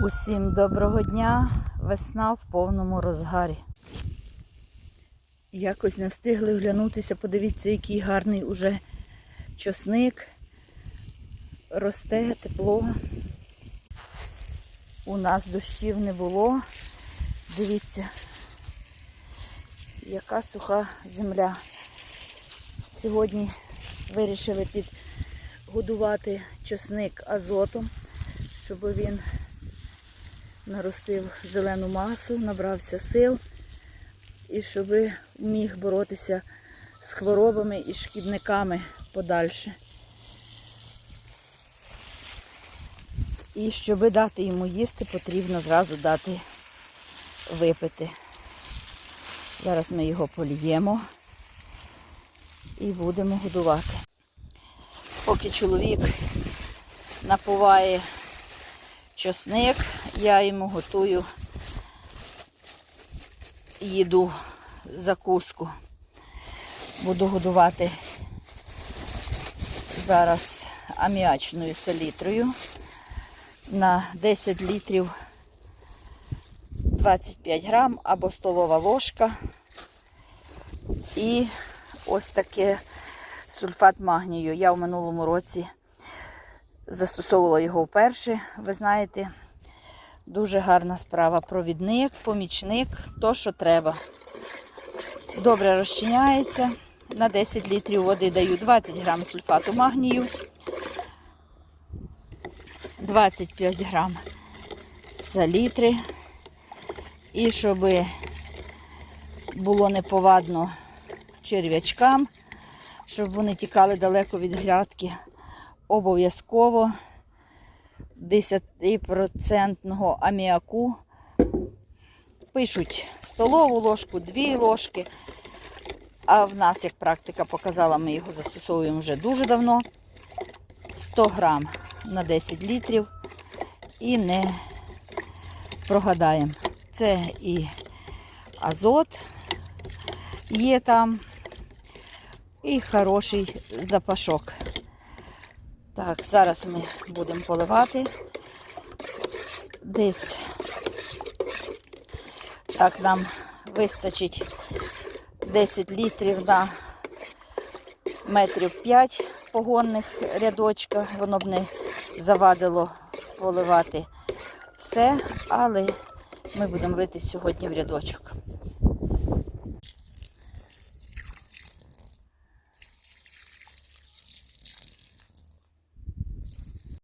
Усім доброго дня. Весна в повному розгарі. Якось не встигли оглянутися. Подивіться, який гарний уже чосник. Росте тепло. У нас дощів не було. Дивіться, яка суха земля. Сьогодні вирішили підгодувати чосник азотом, щоб він наростив зелену масу, набрався сил і щоб міг боротися з хворобами і шкідниками подальше. І щоб дати йому їсти, потрібно зразу дати випити. Зараз ми його поліємо і будемо годувати. Поки чоловік напуває чосник, я йому готую їду закуску. Буду годувати зараз аміачною селітрою на 10 літрів 25 грам або столова ложка. І ось таке сульфат магнію. Я в минулому році застосовувала його вперше. Ви знаєте, дуже гарна справа. Провідник, помічник, то, що треба. Добре розчиняється. На 10 літрів води даю 20 грам сульфату магнію, 25 грам салітри. І щоб було неповадно черв'ячкам, щоб вони тікали далеко від грядки, обов'язково 10% аміаку. Пишуть столову ложку, дві ложки. А в нас, як практика показала, ми його застосовуємо вже дуже давно. 100 грам на 10 літрів і не прогадаємо. Це і азот є там, і хороший запашок. Так, зараз ми будемо поливати. Десь так нам вистачить 10 літрів на метрів 5 погонних рядочка. Воно б не завадило поливати все, але ми будемо лити сьогодні в рядочок.